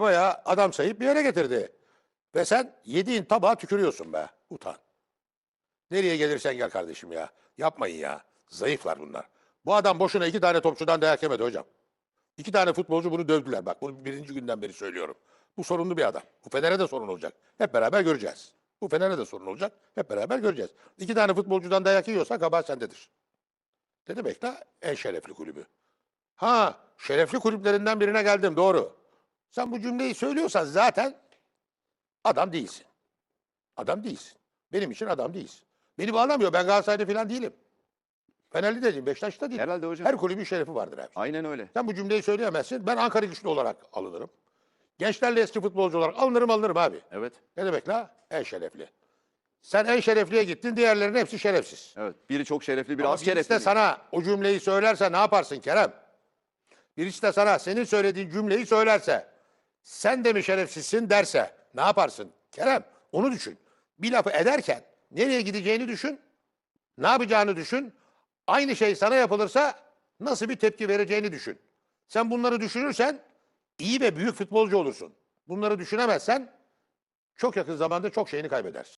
bayağı adam sayıp bir yere getirdi. Ve sen yediğin tabağa tükürüyorsun be. Utan. Nereye gelirsen gel kardeşim ya. Yapmayın ya. Zayıflar bunlar. Bu adam boşuna iki tane topçudan dayak yemedi hocam. İki tane futbolcu bunu dövdüler. Bak bunu birinci günden beri söylüyorum. Bu sorunlu bir adam. Bu Fener'e de sorun olacak. Hep beraber göreceğiz. Bu Fener'e de sorun olacak. Hep beraber göreceğiz. İki tane futbolcudan dayak yiyorsa kabahat sendedir. Ne demek la? En şerefli kulübü. Ha, şerefli kulüplerinden birine geldim doğru. Sen bu cümleyi söylüyorsan zaten adam değilsin. Adam değilsin. Benim için adam değilsin. Beni bağlamıyor. Ben Galatasaraylı falan değilim. Fenerli de değilim, Beşiktaşlı da değilim. Herhalde hocam. Her kulübün şerefi vardır abi. Aynen öyle. Sen bu cümleyi söyleyemezsin. Ben Ankara güçlü olarak alınırım. Gençlerle eski futbolcu olarak alınırım alınırım abi. Evet. Ne demek la? En şerefli. Sen en şerefliye gittin, diğerlerinin hepsi şerefsiz. Evet. Biri çok şerefli, biri Ama az şerefli. de sana o cümleyi söylerse ne yaparsın Kerem? Birisi de sana senin söylediğin cümleyi söylerse, sen de mi şerefsizsin derse ne yaparsın? Kerem onu düşün. Bir lafı ederken nereye gideceğini düşün, ne yapacağını düşün. Aynı şey sana yapılırsa nasıl bir tepki vereceğini düşün. Sen bunları düşünürsen iyi ve büyük futbolcu olursun. Bunları düşünemezsen çok yakın zamanda çok şeyini kaybedersin.